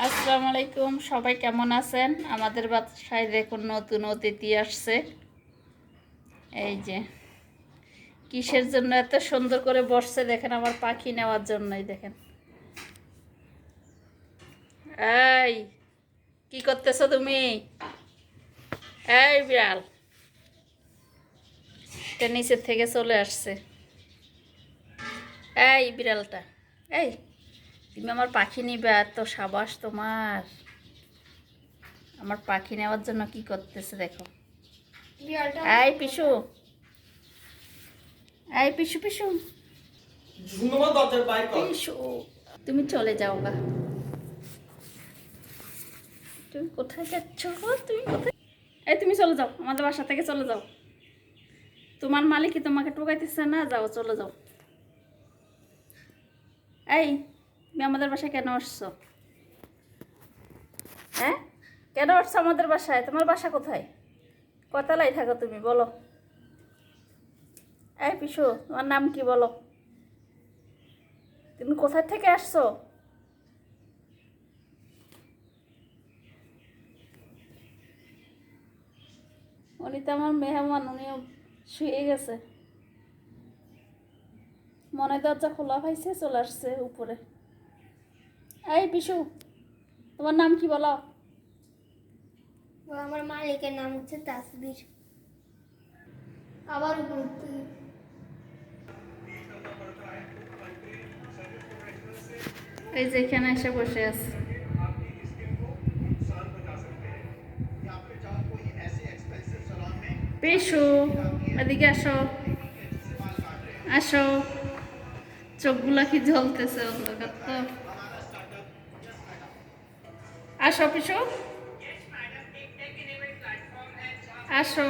আসসালামু আলাইকুম, সবাই কেমন আছেন? আমাদের বাসায় দেখুন নতুন অতিথি আসছে। এই যে, কিসের জন্য এত সুন্দর করে বসছে দেখেন আমার পাখি নেওয়ার জন্যই দেখেন। এই, কি করতেছো তুমি? এই বিড়াল নিচের থেকে চলে আসছে। এই বিড়ালটা, এই। তুমি আমার পাখি নিবে এত সাবাস তোমার। আমার পাখি নেওয়ার জন্য কি করতেছে দেখো। এই পিসু। এই পিসু পিসু। পিসু তুমি চলে যাও গা। তুমি কোথায় যাচ্ছ তুমি কোথায় এই তুমি চলে যাও আমাদের বাসা থেকে চলে যাও। তোমার মালিকই তোমাকে টোকাইতেছে না যাও চলে যাও। এই তুমি আমাদের বাসায় কেন আসছো? হ্যাঁ? কেন আসছো আমাদের বাসায়? তোমার বাসা কোথায়? কতালাই থাকো তুমি, বলো। এই পিসু, তোমার নাম কি বলো? তুমি কোথায় থেকে আসছো? উনি তো আমার মেহমান, উনিও শুয়ে গেছে। মনে দরজা খোলা পাইছে, চলে আসছে উপরে। এই পিসু তোমার নাম কি বলো? আমার মালিকের নাম হচ্ছে তাসবির। আবার এই যে এখানে এসে বসে আছে। পিসু এদিকে আসো। আসো। চোখগুলা কি জ্বলতেছে অন্ধকার তো। আসো পিসু আসো